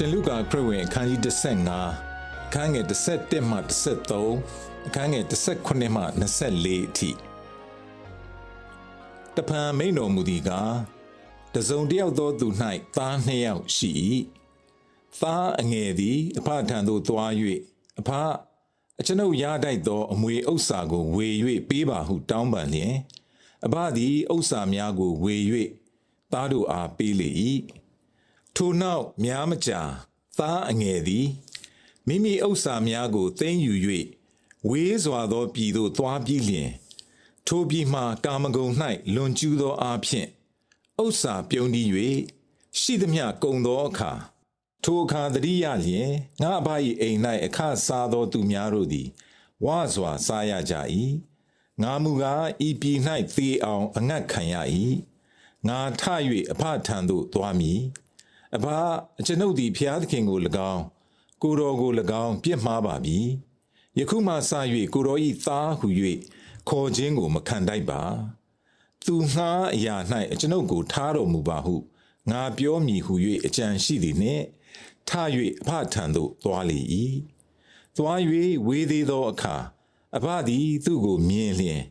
ရှင်လုကာခရစ်ဝင်အခန်းကြီး15အခန်းငယ်17မှ23အခန်းငယ်18မှ24အထိတပံမိန်တော်မူသည်ကားတစုံတစ်ယောက်သောသူ၌သားနှစ်ယောက်ရှိ၏သားအငယ်သည်အဖထံသို့သွား၍အဖအကျွန်ုပ်ရတိုက်သောအမွေဥစ္စာကိုဝေ၍ပေးပါဟုတောင်းပန်လျင်အဖသည်ဥစ္စာများကိုဝေ၍သားတို့အားပေးလေ၏ ထိုနောက်များမကြာသားအငယ်သည်မိမိဥစ္စာများကိုသိမ်းယူ၍ဝေးစွာသောပြည်သို့သွားပြီးလျင်ထိုပြည်မှကာမဂုဏ်၌လွန်ကျူးသောအားဖြင့်ဥစ္စာပြုံးတီး၍ရှိသမျှကုံသောအခါထိုအခါတတိယလျင်ငါအဘ၏အိမ်၌အခစားသောသူများတို့သည်ဝါစွာစားရကြ၏ငါမူကားဤပြည်၌သေအောင်အငတ်ခံရ၏ငါထ၍အဖထံသို့သွားမည် အဘအကျွန်ုပ်သည်ဖျားသခင်ကို၎င်းကိုတော်ကို၎င်းပြစ်မှားပါပြီယခုမှစ၍ကိုတော်၏သားဟု၍ခေါ်ခြင်းကိုမခံတိုက်ပါ သူငှားအရာ၌အကျွန်ုပ်ကိုထားတော်မူပါဟုငါပြောမည်ဟု၍အကြံရှိသည်နှင့်ထ၍အဖထံသို့သွားလေ၏သွား၍ဝေးသေးသောအခါအဖသည်သူ့ကိုမြင်လျင်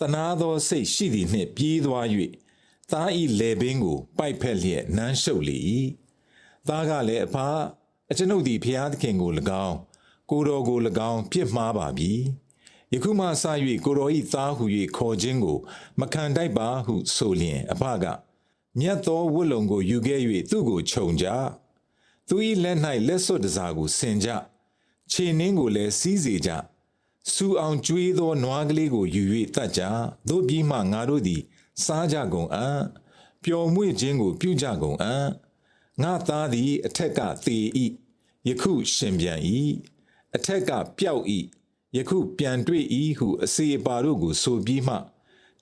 တနာသောစိတ်ရှိသည်နှင့်ပြေးသွား၍သား၏လေပင်ကိုပိုက်ဖက်လျက်နမ်းရှုပ်လေ၏ သားကလည်းအဖအကျွန်ုပ်သည်ဖျားသခင်ကို၎င်းကိုတော်ကို၎င်းပြစ်မှားပါပြီယခုမှစ၍ကိုတော်၏သားဟု၍ခေါ်ခြင်းကို မခံတိုက်ပါဟုဆိုလျင်အဖကမြတ်သောဝတ်လုံကိုယူခဲ့၍သူ့ကိုခြုံကြသူ၏လက်၌လက်စွပ်တစားကိုဆင်ကြခြေနှင်းကိုလည်းစီးစေကြစူအောင်ကျွေးသောနွားကလေးကိုယူ၍တတ်ကြတို့ပြီးမှငါတို့သည် စားကြကုန်အံ့ပျော်မွေ့ခြင်းကိုပြုကြကုန်အံ့ ငါသားသည်အထက်ကသေ၏ယခုရှင်ပြန်၏အထက်ကပျောက်၏ယခုပြန်တွေ့၏ဟုအစေအပါတို့ကိုဆိုပြီးမှ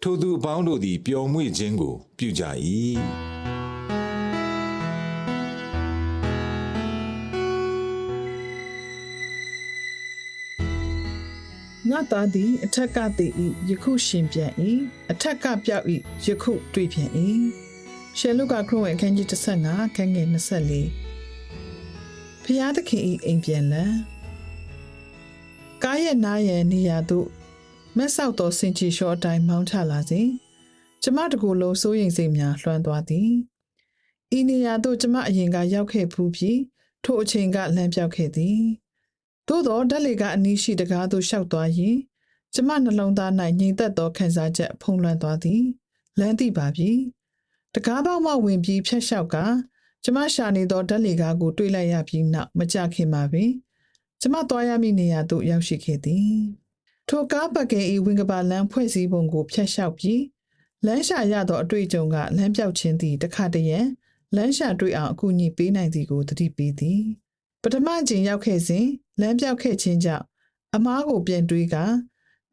ထိုသူအပေါင်းတို့သည်ပျော်မွေ့ခြင်းကို ပြုကြ၏။ငါသားသည်အထက်ကတည်၏ယခုရှင်ပြန်၏အထက်ကပြောက်၏ယခုတွေ့ပြန်၏ ရှယ်လုကခရစ်ဝင်အခန်းကြီး35ခန်းငယ်24ဖျားသခင်၏အိမ်ပြန်လံကားရဲ့နားရဲ့နေရာသို့မက်ဆောက်သောစင်ချီလျှောအတိုင်းမောင်းချလာစဉ်ကျမတကူလုံးစိုးရိမ်စိတ်များလွှမ်းသွားသည်ဤနေရာသို့ကျမအရင်ကရောက်ခဲ့ဖူးပြီးထိုအချိန်ကလမ်းပြောက်ခဲ့သည်သို့သောဓာတ်လေကအနီးရှိတကားသို့ရှောက်သွားရင်ကျမနှလုံးသား၌ငြိမ်သက်သောခံစားချက်ဖုံးလွှမ်းသွားသည်လမ်းသိပါပြီ တကားပေါက်မှဝင်ပြီးဖြတ်လျှောက်ကကျမရှာနေသောဓာတ်လေကားကိုတွေးလိုက်ရပြီးနောက်မကြခင်ပါပင်ကျမသွားရမည့်နေရာသို့ရောက်ရှိခဲ့သည်ထိုကားပတ်ကင်ဤဝင်ကပါလမ်းဖွဲ့စည်းပုံကိုဖြတ်လျှောက်ပြီးလမ်းရှာရသောအတွေ့အကြုံကလမ်းပြောက်ခြင်းသည်တခါတည်းရန်လမ်းရှာတွေ့အောင်အကူအညီပေးနိုင်သည်ကိုသတိပေးသည်ပထမအချိန်ရောက်ခဲ့စဉ်လမ်းပြောက်ခဲ့ခြင်းကြောင့်အမားကိုပြန်တွေးက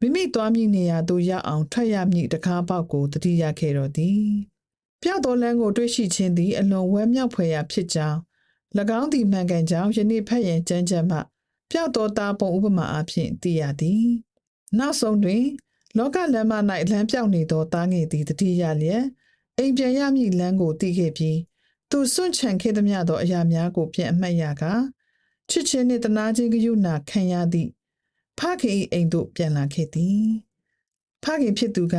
မိမိသွားမည့်နေရာသို့ရောက်အောင်ထွက်ရမည့်တကားပေါက်ကိုတတိယခဲ့တော်သည် ပျောက်သောလမ်းကိုတွေးရှိခြင်းသည်အလွန်ဝမ်းမြောက်ဖွယ်ရာဖြစ်ကြောင်း၎င်းသည်မှန်ကန်ကြောင်းယနေ့ဖတ်ရင်ကြမ်းကြမ်းမှပျောက်သောသားပုံဥပမာအဖြစ်သိရသည်နောက်ဆုံးတွင် လောကလမ်းမ၌လမ်းပြောက်နေသောသားငယ်သည်တတိယလျက်အိမ်ပြန်ရမည့်လမ်းကိုသိခဲ့ပြီးသူစွန့်ချံခဲ့သမျှသောအရာများကိုပြန်အမှတ်ရကားချစ်ချင်းနှင့်တနာချင်းကရုဏာခံရသည့်ဖခင်၏အိမ်သို့ပြန်လာခဲ့သည်ဖခင်ဖြစ်သူက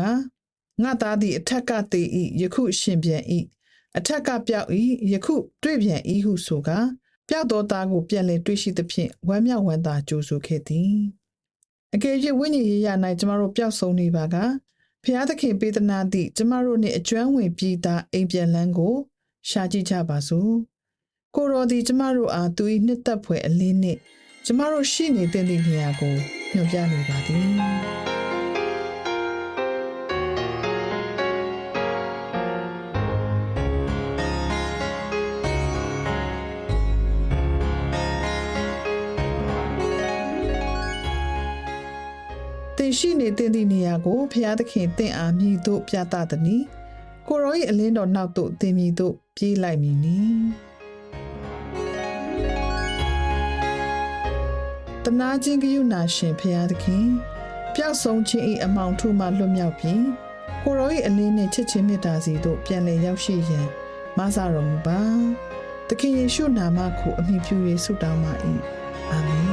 ငါသားသည်အထက်ကတည်၏ယခုရှင်ပြန်၏အထက်ကပြောက်၏ယခုတွေ့ပြန်၏ဟုဆိုကာပျောက်သောသားကိုပြန်လည်တွေ့ရှိသဖြင့်ဝမ်းမြောက်ဝမ်းသာကြိုဆိုခဲ့သည်အကယ်၍ဝိညာဉ်ရေးရ၌ကျမတို့ပျောက်ဆုံးနေပါကဖျားသခင်ပေးသနာသည့်ကျမတို့နှင့်အကျွမ်းဝင်ပြီးသားအိမ်ပြန်လန်းကို ရှာကြည့်ကြပါစို့ကိုရောဒီကျမတို့အားသူ၏နှစ်သက်ဖွယ်အလင်းနှင့်ကျမတို့ရှိနေတဲ့နေရာကိုညွှန်ပြနေပါသည် ရှိနေသင်သည့်နေရာကိုဖျားသခင်တင့်အားမြည်သို့ပြသသည်နီကိုရော၏အလင်းတော်နောက်သို့သင်မြည်သို့ပြေးလိုက်မည်နီတနာချင်းကယုနာရှင်ဖျားသခင်ပျောက်ဆုံးခြင်း၏အမောင်ထုမှလွတ်မြောက်ပြီးကိုရော၏အလင်းနှင့်ချစ်ချင်းမေတ္တာစီသို့ပြန်လည်ရောက်ရှိရန်မဆာတော်မူပါသခင်ယေရှုနာမကိုအမိပြု၍ဆုတောင်းပါ၏အာမင်